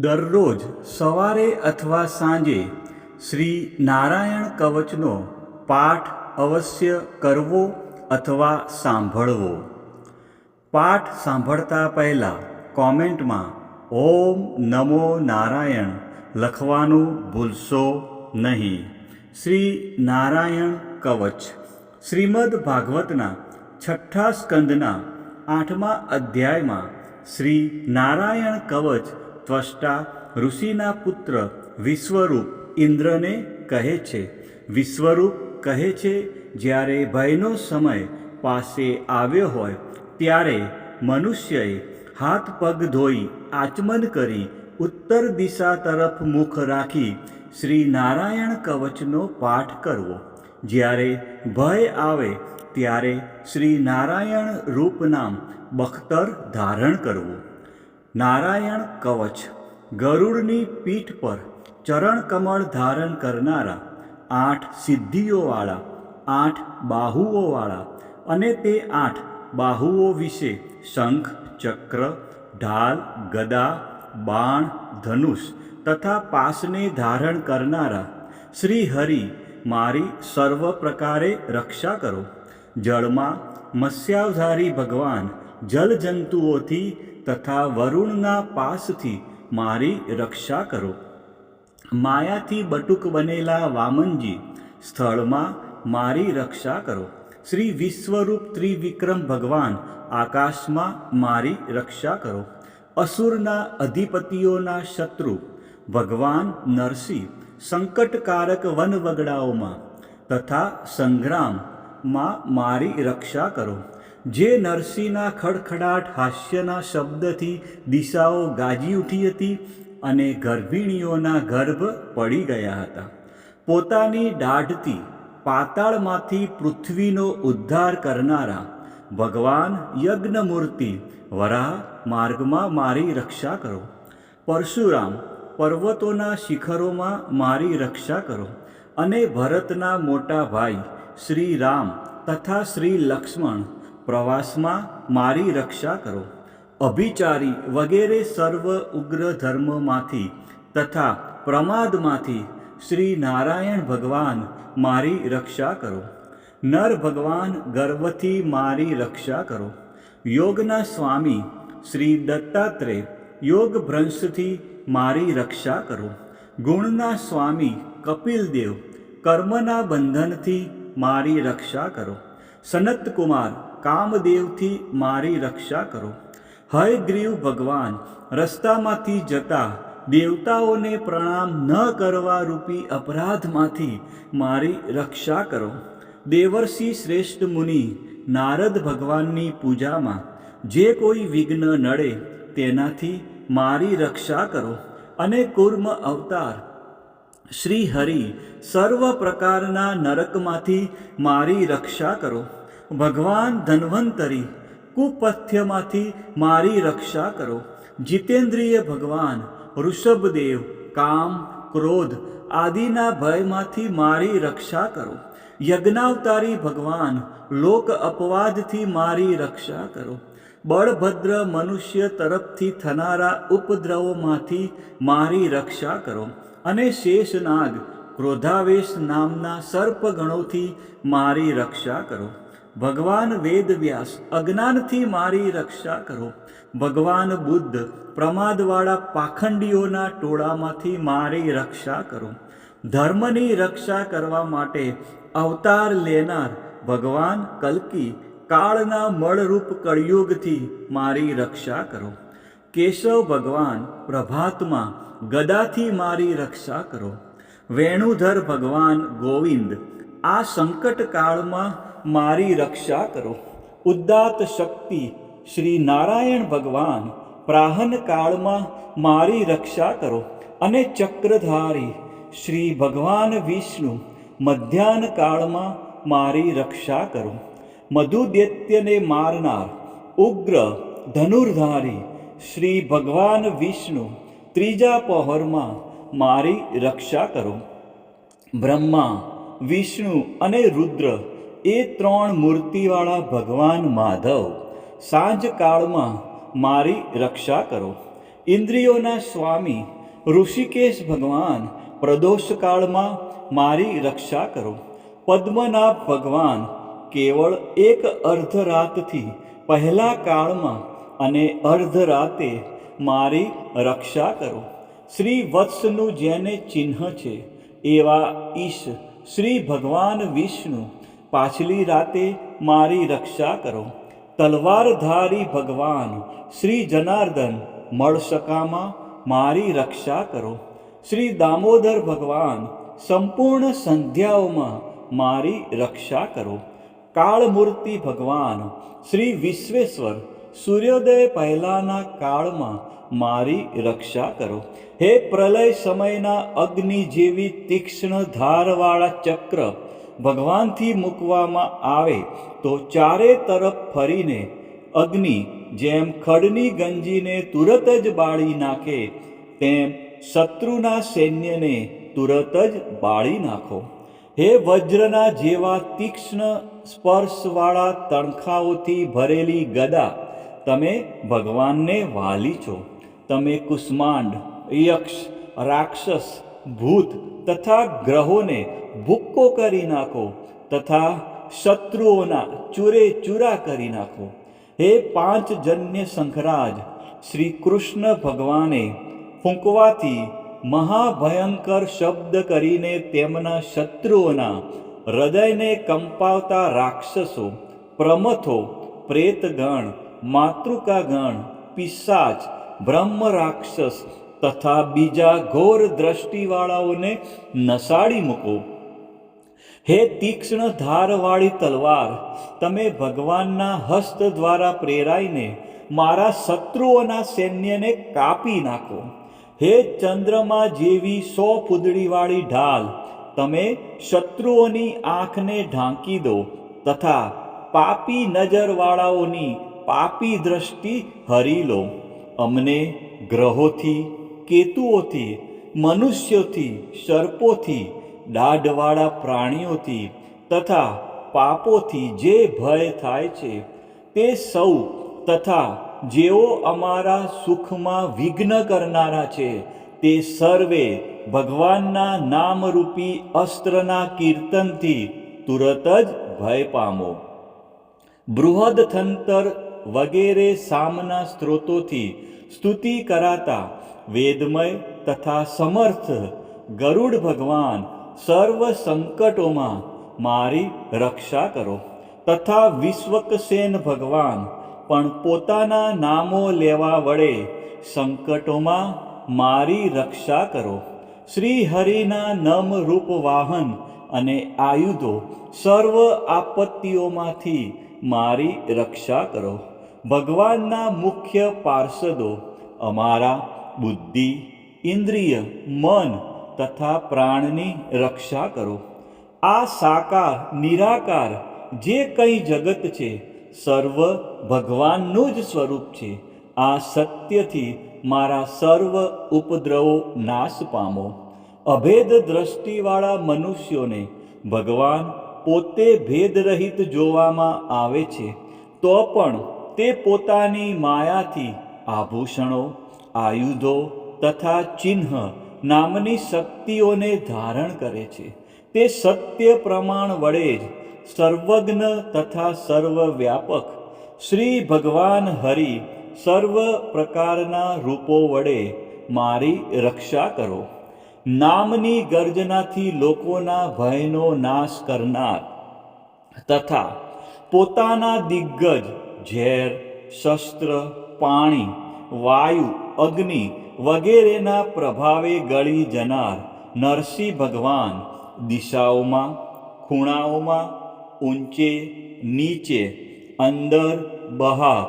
દરરોજ સવારે અથવા સાંજે શ્રી નારાયણ કવચનો પાઠ અવશ્ય કરવો અથવા સાંભળવો. પાઠ સાંભળતા પહેલાં કોમેન્ટમાં ઓમ નમો નારાયણ લખવાનું ભૂલશો નહીં. શ્રી નારાયણ કવચ. શ્રીમદ ભાગવતના છઠ્ઠા સ્કંદના આઠમા અધ્યાયમાં શ્રી નારાયણ કવચ ત્વષ્ટા ઋષિના પુત્ર વિશ્વરૂપ ઇન્દ્રને કહે છે. વિશ્વરૂપ કહે છે, જ્યારે ભયનો સમય પાસે આવ્યો હોય, ત્યારે મનુષ્યએ હાથ પગ ધોઈ આચમન કરી ઉત્તર દિશા તરફ મુખ રાખી શ્રી નારાયણ કવચનો પાઠ કરવો. જ્યારે ભય આવે, ત્યારે શ્રી નારાયણ રૂપ નામ બખ્તર ધારણ કરવું. નારાયણ કવચ, ગરુડની પીઠ પર ચરણ કમળ ધારણ કરનારા આઠ સિદ્ધિઓવાળા, આઠ બાહુઓવાળા અને તે આઠ બાહુઓ વિશે શંખ, ચક્ર, ઢાલ, ગદા, બાણ, ધનુષ તથા પાસને ધારણ કરનારા શ્રી હરિ મારી સર્વ પ્રકારે રક્ષા કરો. જળમાં મત્સ્યાવધારી ભગવાન જલજંતુઓથી તથા વરુણના પાસથી મારી રક્ષા કરો. માયાથી બટુક બનેલા વામનજી, સ્થળમાં મારી રક્ષા કરો. શ્રી વિશ્વરૂપ ત્રિવિક્રમ ભગવાન, આકાશમાં મારી રક્ષા કરો. અસુરના અધિપતિઓના શત્રુ, ભગવાન નરસિંહ, સંકટકારક વનવગડાઓમાં તથા સંગ્રામમાં મારી રક્ષા કરો. જે નરસિંહના ખડખડાટ હાસ્યના શબ્દથી દિશાઓ ગાજી ઉઠી હતી અને ગર્ભિણીઓના ગર્ભ પડી ગયા હતા. પોતાની દાઢથી પાતાળમાંથી પૃથ્વીનો ઉદ્ધાર કરનારા ભગવાન યજ્ઞમૂર્તિ વરાહ માર્ગમાં મારી રક્ષા કરો. પરશુરામ પર્વતોના શિખરોમાં મારી રક્ષા કરો અને ભરતના મોટા ભાઈ શ્રી રામ તથા શ્રી લક્ષ્મણ પ્રવાસમાં મારી રક્ષા કરો. અભિચારી વગેરે સર્વ ઉગ્ર ધર્મમાંથી તથા પ્રમાદમાંથી શ્રી નારાયણ ભગવાન મારી રક્ષા કરો. નર ભગવાન ગર્વથી મારી રક્ષા કરો. યોગના સ્વામી શ્રી દત્તાત્રેય યોગ ભ્રંશથી મારી રક્ષા કરો. ગુણના સ્વામી કપિલદેવ કર્મના બંધનથી મારી રક્ષા કરો. સનતકુમાર કામદેવથી મારી રક્ષા કરો. હયગ્રીવ ભગવાન, રસ્તામાંથી જતા દેવતાઓને પ્રણામ ન કરવા રૂપી અપરાધમાંથી મારી રક્ષા કરો. દેવર્ષિ શ્રેષ્ઠ મુનિ, નારદ ભગવાનની પૂજામાં જે કોઈ વિઘ્ન નડે તેનાથી મારી રક્ષા કરો. અને કુર્મ અવતાર શ્રી હરિ સર્વ પ્રકારના નરકમાંથી મારી રક્ષા કરો. ભગવાન ધન્વંતરી, કુપથ્યમાંથી મારી રક્ષા કરો. જીતેન્દ્રિય ભગવાન, ઋષભદેવ, કામ, ક્રોધ આદિના ભયમાંથી મારી રક્ષા કરો. યજ્ઞાવતારી ભગવાન, લોક અપવાદથી મારી રક્ષા કરો. બળભદ્ર મનુષ્ય તરફથી થનારા ઉપદ્રવોમાંથી મારી રક્ષા કરો. અને શેષનાગ, ક્રોધાવેશ નામના સર્પગણોથી મારી રક્ષા કરો. ભગવાન વેદવ્યાસ અજ્ઞાનથી મારી રક્ષા કરો. ભગવાન બુદ્ધ, પ્રમાદવાળા પાખંડીઓના ટોળામાંથી મારી રક્ષા કરો. ધર્મની રક્ષા કરવા માટે અવતાર લેનાર ભગવાન કલ્કી, કાળના મળરૂપ કળયુગથી મારી રક્ષા કરો. કેશવ ભગવાન, પ્રભાતમાં, ગદાથી મારી રક્ષા કરો. વેણુધર ભગવાન ગોવિંદ, આ સંકટ કાળમાં મારી રક્ષા કરો. ઉદ્દાત શક્તિ શ્રી નારાયણ ભગવાન, પ્રાહન કાળમાં મારી રક્ષા કરો અને ચક્રધારી શ્રી ભગવાન વિષ્ણુ મધ્યાહન કાળમાં મારી રક્ષા કરો. મધુદૈત્યને મારનાર ઉગ્ર ધનુર્ધારી શ્રી ભગવાન વિષ્ણુ ત્રીજા પહોરમાં મારી રક્ષા કરો. બ્રહ્મા, વિષ્ણુ અને રુદ્ર એ ત્રણ મૂર્તિવાળા ભગવાન માધવ, સાંજ કાળમાં મારી રક્ષા કરો. ઇન્દ્રિયોના સ્વામી ઋષિકેશ ભગવાન પ્રદોષકાળમાં મારી રક્ષા કરો. પદ્મનાભ ભગવાન કેવળ એક અર્ધરાતથી પહેલા કાળમાં અને અર્ધરાતે મારી રક્ષા કરો. શ્રી વત્સનું જેને ચિહ્ન છે, એવા ઈશ શ્રી ભગવાન વિષ્ણુ પાછલી રાતે મારી રક્ષા કરો. તલવારધારી ભગવાન, શ્રી જનાર્દન મળસકામાં મારી રક્ષા કરો. શ્રી દામોદર ભગવાન, સંપૂર્ણ સંધ્યાઓમાં મારી રક્ષા કરો. કાળમૂર્તિ ભગવાન, શ્રી વિશ્વેશ્વર, સૂર્યોદય પહેલાના કાળમાં મારી રક્ષા કરો. હે પ્રલય સમયના અગ્નિ જેવી તીક્ષ્ણ ધારવાળા ચક્ર ભગવાનથી મૂકવામાં આવે તો ચારે તરફ ફરીને અગ્નિ જેમ ખડની ગંજીને તુરત જ બાળી નાખે, તેમ શત્રુના સૈન્યને તુરત જ બાળી નાખો. હે વજ્રના જેવા તીક્ષ્ણ સ્પર્શવાળા તણખાઓથી ભરેલી ગદા, તમે ભગવાનને વાલી છો. તમે કુષ્માંડ, યક્ષ, રાક્ષસ, ભૂત તથા ગ્રહોને ભૂક્કો કરી નાખો તથા શત્રુઓના ચૂરે ચૂરા કરી નાખો. હે પાંચ જન્ય શંખરાજ, શ્રી કૃષ્ણ ભગવાને ફૂંકવાથી મહાભયંકર શબ્દ કરીને તેમના શત્રુઓના હૃદયને કંપાવતા રાક્ષસો, પ્રમથો, પ્રેતગણ, માતૃકાગણ, પિશાચ, બ્રહ્મ રાક્ષસ તથા બીજા ઘોર દ્રષ્ટિવાળાઓને નસાડી મૂકો. હે તીક્ષ્ણ ધારવાળી તલવાર, તમે ભગવાનના હસ્ત દ્વારા પ્રેરાઈને મારા શત્રુઓના સૈન્યને કાપી નાખો. હે ચંદ્રમા જેવી સો પૂદડીવાળી ઢાલ, તમે શત્રુઓની આંખને ઢાંકી દો તથા પાપી નજરવાળાઓની પાપી દ્રષ્ટિ હરી લો. અમને ગ્રહોથી, કેતુઓથી, મનુષ્યોથી, સર્પોથી દાઢવાળા પ્રાણીઓથી તથા પાપોથી જે ભય થાય છે, તે સૌ તથા જેઓ અમારા સુખમાં વિઘ્ન કરનારા છે, તે સર્વે ભગવાનના નામરૂપી અસ્ત્રના કીર્તનથી તુરત જ ભય પામો. બૃહદ થંતર વગેરે સામના સ્ત્રોતોથી સ્તુતિ કરાતા વેદમય તથા સમર્થ ગરુડ ભગવાન સર્વ સંકટોમાં મારી રક્ષા કરો. તથા વિશ્વકસેન ભગવાન, પણ પોતાના નામો લેવા વડે સંકટોમાં મારી રક્ષા કરો. શ્રી હરિના નમ રૂપ વાહન અને આયુધો સર્વ આપત્તિઓમાંથી મારી રક્ષા કરો. ભગવાનના મુખ્ય પાર્ષદો અમારા બુદ્ધિ, ઇન્દ્રિય, મન તથા પ્રાણની રક્ષા કરો. આ સાકાર, નિરાકાર જે કંઈ જગત છે, સર્વ ભગવાનનું જ સ્વરૂપ છે. આ સત્યથી મારા સર્વ ઉપદ્રવો નાશ પામો. અભેદ દ્રષ્ટિવાળા મનુષ્યોને ભગવાન પોતે ભેદરહિત જોવામાં આવે છે, તો પણ તે પોતાની માયાથી આભૂષણો, આયુધો તથા ચિહ્ન નામની શક્તિઓને ધારણ કરે છે. તે સત્ય પ્રમાણ વડે જ સર્વજ્ઞ તથા સર્વવ્યાપક શ્રી ભગવાન હરિ સર્વ પ્રકારના રૂપો વડે મારી રક્ષા કરો. નામની ગર્જનાથી લોકોના ભયનો નાશ કરનાર તથા પોતાના દિગ્ગજ ઝેર, શસ્ત્ર, પાણી, વાયુ અગ્નિ વગેરેના પ્રભાવે ગળી જનાર નરસિંહ ભગવાન. દિશાઓમાં, ખૂણાઓમાં, ઊંચે, નીચે, અંદર, બહાર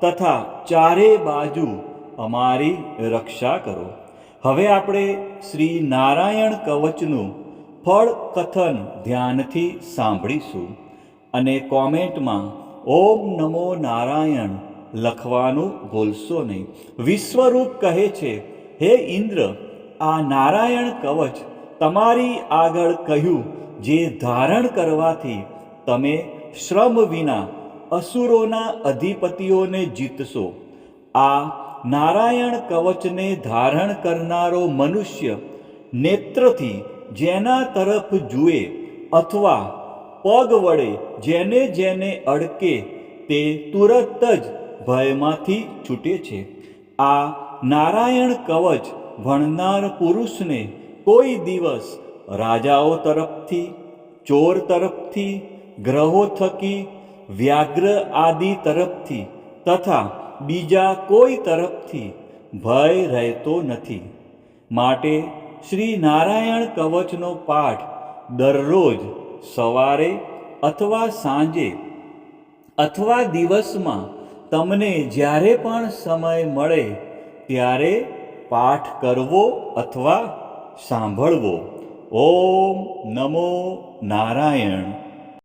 તથા ચારે બાજુ અમારી રક્ષા કરો. હવે આપણે શ્રી નારાયણ કવચનું ફળ કથન ધ્યાનથી સાંભળીશું અને કોમેન્ટમાં, ઓમ નમો નારાયણ લખવાનું ભૂલશો નહીં. વિશ્વરૂપ કહે છે, હે ઇન્દ્ર, આ નારાયણ કવચ તમારી આગળ કહ્યું જે ધારણ કરવાથી તમે શ્રમ વિના અસુરોના અધિપતિઓને જીતશો. આ નારાયણ કવચને ધારણ કરનારો મનુષ્ય નેત્રથી જેના તરફ જુએ અથવા પગ વડે જેને જેને અડકે તે તુરત જ ભયમાંથી છૂટે છે. આ નારાયણ કવચ ભણનાર પુરુષને કોઈ દિવસ રાજાઓ તરફથી, ચોર તરફથી, ગ્રહો થકી, વ્યાઘ્ર આદિ તરફથી તથા બીજા કોઈ તરફથી ભય રહેતો નથી. માટે શ્રી નારાયણ કવચનો પાઠ દરરોજ સવારે અથવા સાંજે અથવા દિવસમાં તમને જ્યારે પણ સમય મળે ત્યારે પાઠ કરવો અથવા સાંભળવો. ઓમ નમો નારાયણ.